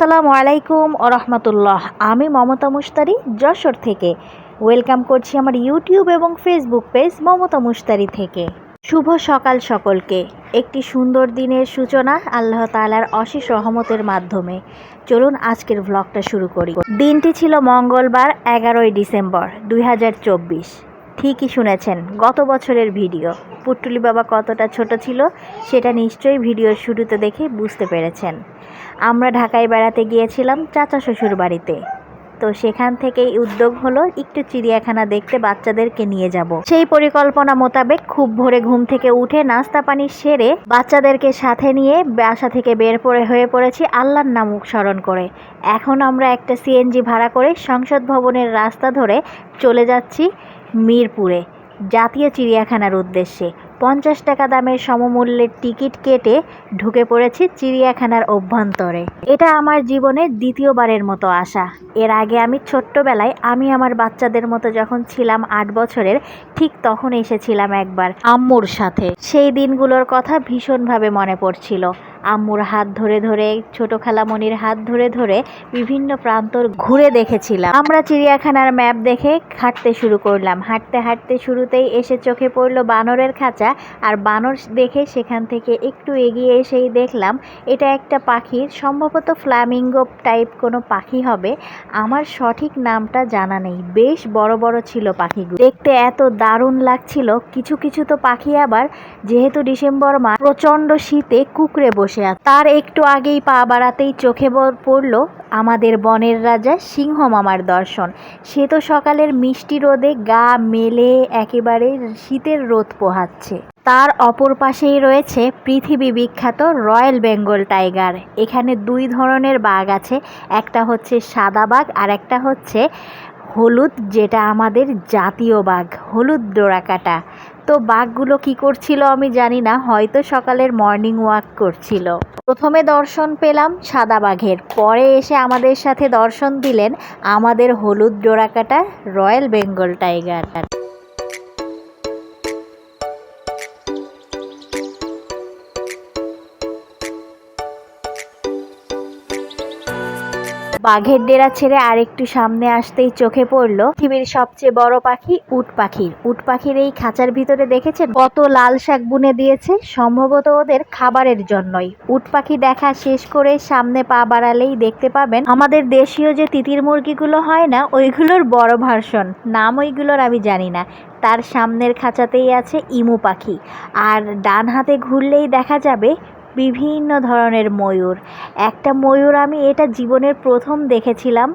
আসসালামু আলাইকুম রহমতুল্লাহ। আমি মমতা মুস্তারি যশোর থেকে। ওয়েলকাম করছি আমার ইউটিউব এবং ফেসবুক পেজ মমতা মুস্তারি থেকে। শুভ সকাল সকলকে। একটি সুন্দর দিনের সূচনা আল্লাহ তাআলার অশেষ রহমতের মাধ্যমে। চলুন আজকের ভ্লগটা শুরু করি। দিনটি ছিল মঙ্গলবার, এগারোই ডিসেম্বর, দুই হাজার চব্বিশ। ঠিকই শুনেছেন, গত বছরের ভিডিও। পুট্টুলি বাবা কতটা ছোট ছিল, সেটা নিশ্চয়ই ভিডিওর শুরুতে দেখে বুঝতে পেরেছেন। আমরা ঢাকায় বেড়াতে গিয়েছিলাম চাচা শ্বশুর বাড়িতে তো সেখান থেকেই উদ্যোগ হলো একটু চিড়িয়াখানা দেখতে বাচ্চাদেরকে নিয়ে যাব। সেই পরিকল্পনা মোতাবেক খুব ভোরে ঘুম থেকে উঠে নাস্তা পানি সেরে বাচ্চাদেরকে সাথে নিয়ে বাসা থেকে বের পড়ে হয়ে পড়েছি আল্লাহর নাম স্মরণ করে। এখন আমরা একটা সিএনজি ভাড়া করে সংসদ ভবনের রাস্তা ধরে চলে যাচ্ছি মিরপুরে। জাতীয় চিড়িয়াখানার উদ্দেশ্যে। পঞ্চাশ টাকা দামের সমমূল্যের টিকিট কেটে ঢুকে পড়েছি চিড়িয়াখানার অভ্যন্তরে। এটা আমার জীবনের দ্বিতীয়বারের মতো আসা। এর আগে আমি ছোট্টবেলায় আমি আমার বাচ্চাদের মতো যখন ছিলাম আট বছরের, ঠিক তখন এসেছিলাম একবার আম্মুর সাথে। সেই দিনগুলোর কথা ভীষণভাবে মনে পড়ছিল। আম্মুর হাত ধরে ধরে, ছোট খালামণির হাত ধরে ধরে বিভিন্ন প্রান্তর ঘুরে দেখেছিলাম। আমরা চিড়িয়াখানার ম্যাপ দেখে হাঁটতে শুরু করলাম। হাঁটতে হাঁটতে শুরুতেই এসে চোখে পড়ল বানরের খাঁচা আর বানর দেখে সেখান থেকে একটু এগিয়ে এসেই দেখলাম, এটা একটা পাখির, সম্ভবত ফ্ল্যামিঙ্গো টাইপ কোনো পাখি হবে। আমার সঠিক নামটা জানা নেই। বেশ বড় বড় ছিল পাখিগুলো। দেখতে এত দারুণ লাগছিল। কিছু কিছু তো পাখি আবার, যেহেতু ডিসেম্বর মাস, প্রচণ্ড শীতে কুকড়ে বসে। আছে তার একটু আগেই পা বাড়াতেই চোখে পড়ল আমাদের বনের রাজা সিংহ মামার দর্শন। সে তো সকালের মিষ্টি রোদে গা মেলে একেবারে শীতের রোদ পোহাচ্ছে। তার অপর পাশেই রয়েছে পৃথিবী বিখ্যাত রয়্যাল বেঙ্গল টাইগার। এখানে দুই ধরনের বাঘ আছে, একটা হচ্ছে সাদা বাঘ আর একটা হচ্ছে হলুদ, যেটা আমাদের জাতীয় বাঘ, হলুদ ডোরাকাটা। তো বাঘগুলো কি করছিল আমি জানি না, হয়তো সকালের মর্নিং ওয়াক করছিল। প্রথমে দর্শন পেলাম সাদা বাঘের, পরে এসে আমাদের সাথে দর্শন দিলেন আমাদের হলুদ ডোরাকাটা রয়্যাল বেঙ্গল টাইগার। বাঘের ডেরা ছেড়ে আরেকটু সামনে আসতেই চোখে পড়ল পৃথিবীর সবচেয়ে বড় পাখি উট পাখির। উট পাখির এই খাঁচার ভিতরে দেখেছেন কত লাল শাক বুনে দিয়েছে, সম্ভবত ওদের খাবারের জন্যই। উট পাখি দেখা শেষ করে সামনে পা বাড়ালেই দেখতে পাবেন, আমাদের দেশীয় যে তিতির মুরগিগুলো হয় না, ওইগুলোর বড় ভার্সন। নাম ওইগুলোর আমি জানি না। তার সামনের খাঁচাতেই আছে ইমু পাখি। আর ডান হাতে ঘুরলেই দেখা যাবে বিভিন্ন ধরনের ময়ূর। একটা ময়ূর আমি এটা জীবনের প্রথম দেখেছিলাম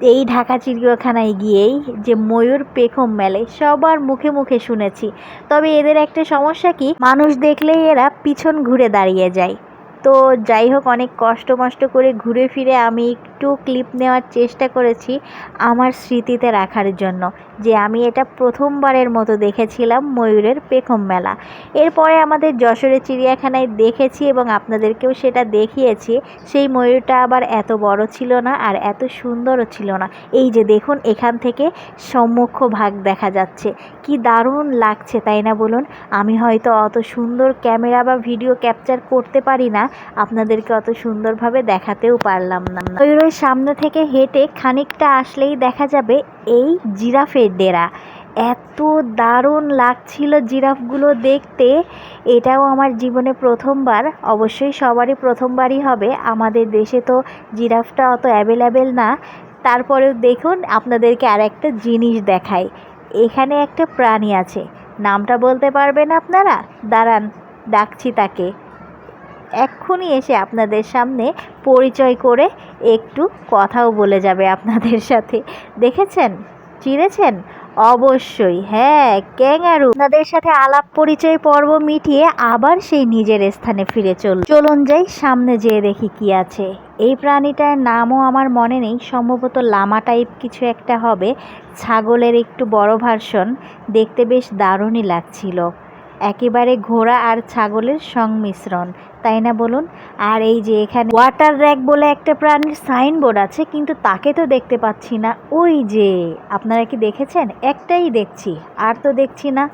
এই ঢাকা চিড়িয়াখানায় গিয়েই, যে ময়ূর পেখম মেলে। সবার মুখে মুখে শুনেছি। তবে এদের একটা সমস্যা কি? মানুষ দেখলেই এরা পিছন ঘুরে দাঁড়িয়ে যায়। তো যাই হোক, অনেক কষ্ট মষ্ট করে ঘুরে ফিরে আমি একটু ক্লিপ নেওয়ার চেষ্টা করেছি আমার স্মৃতিতে রাখার জন্য, যে আমি এটা প্রথমবারের মতো দেখেছিলাম ময়ূরের পেখম মেলা। এরপরে আমাদের যশোরের চিড়িয়াখানায় দেখেছি এবং আপনাদেরকেও সেটা দেখিয়েছি, সেই ময়ূরটা আবার এত বড় ছিল না আর এত সুন্দরও ছিল না। এই যে দেখুন, এখান থেকে সম্মুখ ভাগ দেখা যাচ্ছে। কি দারুণ লাগছে, তাই না বলুন? আমি হয়তো অত সুন্দর ক্যামেরা বা ভিডিও ক্যাপচার করতে পারি না আপনাদেরকে অত সুন্দরভাবে দেখাতেও পারলাম না। ময়ূরের সামনে থেকে হেঁটে খানিকটা আসলেই দেখা যাবে এই জিরাফের ডেরা। এত দারুণ লাগছিল জিরাফগুলো দেখতে। এটাও আমার জীবনে প্রথমবার। অবশ্যই সবারই প্রথমবারই হবে। আমাদের দেশে তো জিরাফটা অত অ্যাভেলেবেল না। তারপরেও দেখুন, আপনাদেরকে আর একটা জিনিস দেখাই। এখানে একটা প্রাণী আছে। নামটা বলতে পারবেন আপনারা? দাঁড়ান, ডাকছি তাকে। এক্ষুনি এসে আপনাদের সামনে পরিচয় করে একটু কথাও বলে যাবে আপনাদের সাথে। দেখেছেন? চিনেছেন? অবশ্যই। হ্যাঁ ক্যাঙ্গারু। আপনাদের সাথে আলাপ পরিচয় পর্ব মিটিয়ে আবার সেই নিজের স্থানে ফিরে চল চলুন যাই, সামনে যেয়ে দেখি কি আছে। এই প্রাণীটার নামও আমার মনে নেই। সম্ভবত লামা টাইপ কিছু একটা হবে। ছাগলের একটু বড় ভার্সন। দেখতে বেশ দারুণই লাগছিল। একেবারে ঘোড়া আর ছাগলের সংমিশ্রণ। তাই না বলুন? আর এই যে এখানে ওয়াটার র্যাক বলে একটা প্রাণীর সাইনবোর্ড আছে, কিন্তু তাকে তো দেখতে পাচ্ছি না। ওই যে, আপনারা কি দেখেছেন? একটাই দেখছি, আর তো দেখছি না।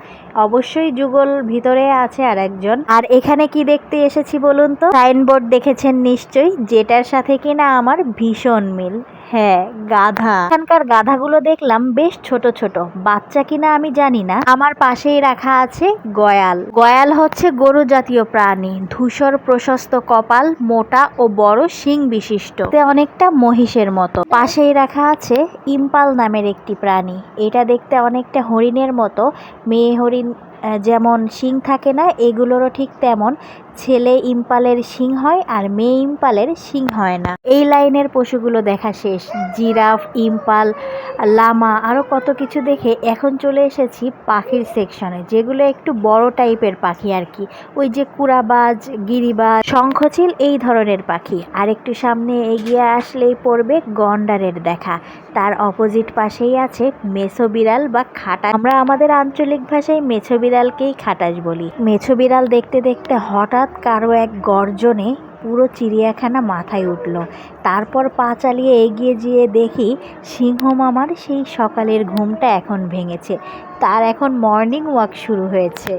অবশ্যই যুগল ভিতরে আছে আর একজন আর এখানে কি দেখতে এসেছি বলুন তো? সাইনবোর্ড দেখেছেন নিশ্চয়ই, যেটার সাথে কিনা আমার ভীষণ মিল। হ্যাঁ গাধা। এখানকার গাধাগুলো দেখলাম বেশ ছোট ছোট। বাচ্চা কিনা আমি জানি না। আমার পাশেই রাখা আছে গয়াল। গয়াল হচ্ছে গরু জাতীয় প্রাণী। ধূসর প্রশস্ত কপাল, মোটা ও বড় শিং বিশিষ্ট। অনেকটা মহিষের মতো। পাশেই রাখা আছে ইম্পাল নামের একটি প্রাণী। এটা দেখতে অনেকটা হরিণের মতো। মেয়ে হরিণ যেমন শিং থাকে না, এগুলোরও ঠিক তেমন। ছেলে ইম্পালের শিং হয় আর মেয়ে ইম্পালের শিং হয় না। এই লাইনের পশুগুলো দেখা শেষ। জিরাফ, ইম্পাল, লামা আরও কত কিছু দেখে এখন চলে এসেছি পাখির সেকশনে, যেগুলো একটু বড় টাইপের পাখি আর কি। ওই যে কুড়াবাজ, গিরিবাজ, শঙ্খচিল এই ধরনের পাখি। আর একটু সামনে এগিয়ে আসলেই পড়বে গন্ডারের দেখা। তার অপোজিট পাশেই আছে মেছো বিড়াল বা খাটা। আমরা আমাদের আঞ্চলিক ভাষায় মেছো বিড়ালকেই খাটাস বলি। মেছো বিড়াল দেখতে দেখতে হঠাৎ কারও এক গর্জনে পুরো চিড়িয়াখানা মাথায় উঠল। তারপর পা চালিয়ে এগিয়ে গিয়ে দেখি সিংহ মামার সেই সকালের ঘুমটা এখন ভেঙেছে। তার এখন মর্নিং ওয়াক শুরু হয়েছে।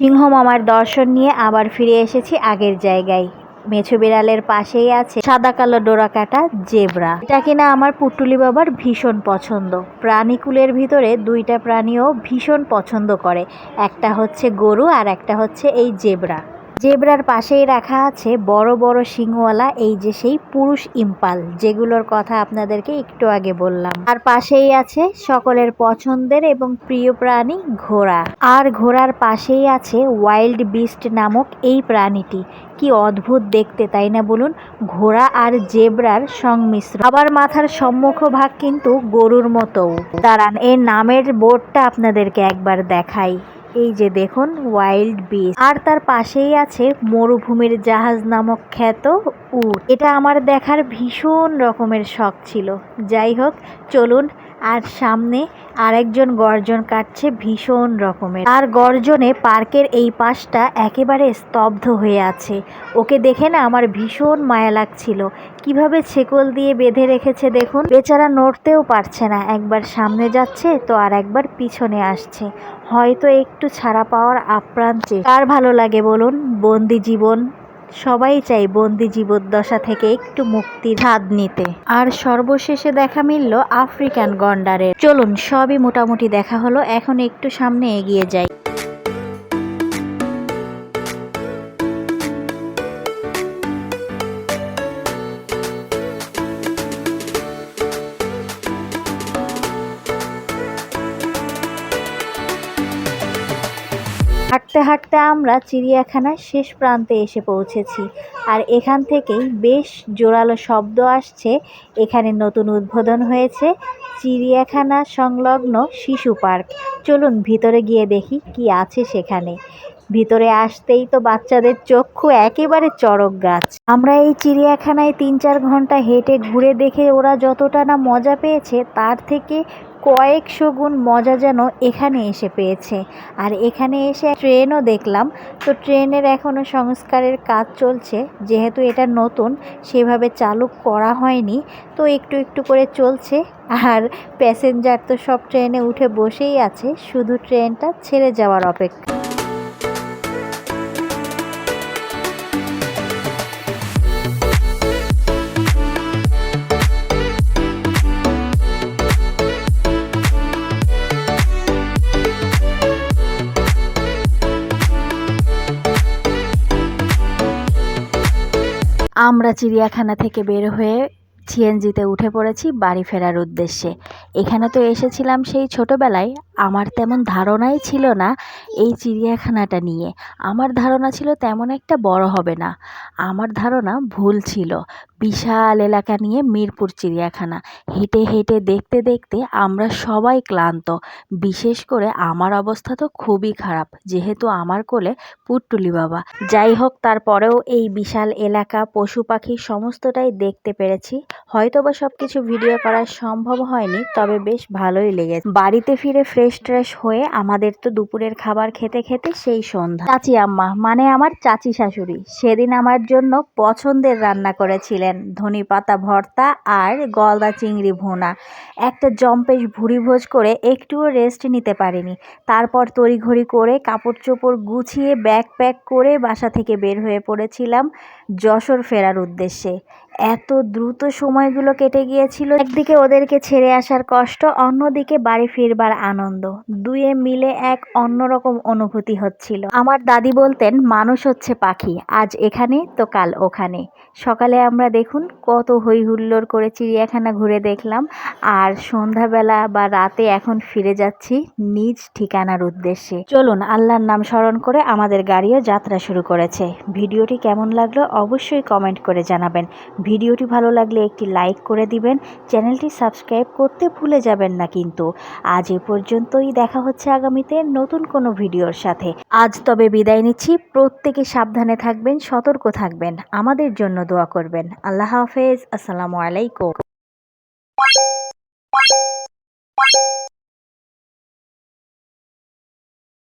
সিংহ মামার দর্শন নিয়ে আবার ফিরে এসেছি আগের জায়গায়। মেছো বিড়ালের পাশেই আছে সাদা কালো ডোরা কাটা জেব্রা। এটা কিনা আমার পুটুলি বাবার ভীষণ পছন্দ। প্রাণীকুলের ভিতরে দুইটা প্রাণীও ভীষণ পছন্দ করে। একটা হচ্ছে গরু আর একটা হচ্ছে এই জেব্রা। জেব্রার পাশেই রাখা আছে বড় বড় শিংওয়ালা, এই যে সেই পুরুষ ইম্পাল, যেগুলোর কথা আপনাদেরকে একটু আগে বললাম। আর পাশেই আছে সকলের পছন্দের এবং প্রিয় প্রাণী ঘোড়া। আর ঘোড়ার পাশেই আছে ওয়াইল্ড বিস্ট নামক এই প্রাণীটি। কি অদ্ভুত দেখতে, তাই না বলুন? ঘোড়া আর জেব্রার সংমিশ্রণ। আবার মাথার সম্মুখ ভাগ কিন্তু গরুর মতো দাঁড়ান, এর নামের বোর্ডটা আপনাদেরকে একবার দেখাই। এই যে দেখুন ওয়াইল্ড বিচ আর তার পাশেই আছে মরুভূমির জাহাজ নামক খ্যাত উট। এটা আমার দেখার ভীষণ রকমের শখ ছিল। যাই হোক, চলুন আর সামনে আরেকজন গর্জন কাটছে ভীষণ রকমের। আর গর্জনে পার্কের এই পাশটা একেবারে স্তব্ধ হয়ে আছে। ওকে দেখে না আমার ভীষণ মায়া লাগছিল। কীভাবে ছেকল দিয়ে বেঁধে রেখেছে দেখুন। বেচারা নড়তেও পারছে না। একবার সামনে যাচ্ছে তো আর একবার পিছনে আসছে। হয়তো একটু ছাড়া পাওয়ার আপ্রাণ চেয়ে কার ভালো লাগে বলুন? বন্দি জীবন সবাই চাই বন্দি জীবদ্দশা থেকে একটু মুক্তির স্বাদ নিতে। আর সর্বশেষে দেখা মিলল আফ্রিকান গন্ডারের। চলুন, সবই মোটামুটি দেখা হলো, এখন একটু সামনে এগিয়ে যাই। হাঁটতে হাঁটতে আমরা চিড়িয়াখানার শেষ প্রান্তে এসে পৌঁছেছি। আর এখান থেকেই বেশ জোরালো শব্দ আসছে। এখানে নতুন উদ্বোধন হয়েছে চিড়িয়াখানা সংলগ্ন শিশু পার্ক। চলুন ভিতরে গিয়ে দেখি কি আছে সেখানে। ভিতরে আসতেই তো বাচ্চাদের চক্ষু একেবারে চড়ক গাছ। আমরা এই চিড়িয়াখানায় তিন চার ঘণ্টা হেঁটে ঘুরে দেখে ওরা যতটা না মজা পেয়েছে, তার থেকে কয়েকশো গুণ মজা যেন এখানে এসে পেয়েছে। আর এখানে এসে ট্রেনও দেখলাম। তো ট্রেনের এখনও সংস্কারের কাজ চলছে। যেহেতু এটা নতুন, সেভাবে চালু করা হয়নি। তো একটু একটু করে চলছে। আর প্যাসেঞ্জার তো সব ট্রেনে উঠে বসেই আছে। শুধু ট্রেনটা ছেড়ে যাওয়ার অপেক্ষা। আমরা চিড়িয়াখানা থেকে বের হয়ে সিএনজিতে উঠে পড়েছি বাড়ি ফেরার উদ্দেশ্যে। এখানে তো এসেছিলাম সেই ছোটোবেলায়। আমার তেমন ধারণাই ছিল না এই চিড়িয়াখানাটা নিয়ে। আমার ধারণা ছিল তেমন একটা বড় হবে না। আমার ধারণা ভুল ছিল। বিশাল এলাকা নিয়ে মিরপুর, চিড়িয়াখানা। হেঁটে হেঁটে দেখতে দেখতে আমরা সবাই ক্লান্ত। বিশেষ করে আমার অবস্থা তো খুবই খারাপ, যেহেতু আমার কোলে পুট্টুলি বাবা। যাই হোক, তারপরেও এই বিশাল এলাকা, পশু পাখি সমস্তটাই দেখতে পেরেছি। হয়তোবা সব কিছু ভিডিও করা সম্ভব হয়নি, তবে বেশ ভালোই লেগেছে। বাড়িতে ফিরে ফ্রেশ ট্রেশ হয়ে আমাদের তো দুপুরের খাবার খেতে খেতে সেই সন্ধ্যা। চাচি আম্মা মানে আমার চাচি শাশুড়ি, সেদিন আমার জন্য পছন্দের রান্না করেছিলেন। ধনে পাতা ভর্তা আর গলদা চিংড়ি ভুনা। একটা জম্পেশ ভুড়ি ভোজ করে একটুও রেস্ট নিতে পারিনি। তারপর তড়িঘড়ি করে কাপড় চোপড় গুছিয়ে ব্যাগ প্যাক করে বাসা থেকে বের হয়ে পড়েছিলাম যশোর ফেরার উদ্দেশ্যে। এত দ্রুত সময়গুলো কেটে গিয়েছিল। একদিকে ওদেরকে ছেড়ে আসার কষ্ট, অন্যদিকে বাড়ি ফিরবার আনন্দ। দুয়ে মিলে এক অন্যরকম অনুভূতি হচ্ছিল। আমার দাদি বলতেন, মানুষ হচ্ছে পাখি, আজ এখানে তো কাল ওখানে। সকালে আমরা দেখুন কত হই হুল্লোড় করে চিড়িয়াখানা ঘুরে দেখলাম, আর সন্ধ্যাবেলা বা রাতে এখন ফিরে যাচ্ছি নিজ ঠিকানার উদ্দেশ্যে। চলুন, আল্লাহর নাম স্মরণ করে আমাদের গাড়িও যাত্রা শুরু করেছে। ভিডিওটি কেমন লাগল অবশ্যই কমেন্ট করে জানাবেন। ভিডিওটি ভালো লাগলে একটি লাইক করে দিবেন। চ্যানেলটি সাবস্ক্রাইব করতে ভুলে যাবেন না কিন্তু। আজ এ পর্যন্তই দেখা হচ্ছে আগামীতে নতুন কোনো ভিডিওর সাথে। আজ তবে বিদায় নিচ্ছি। প্রত্যেকে সাবধানে থাকবেন, সতর্ক থাকবেন। আমাদের জন্য দোয়া করবেন। আল্লাহ হাফেজ। আসসালামু আলাইকুম।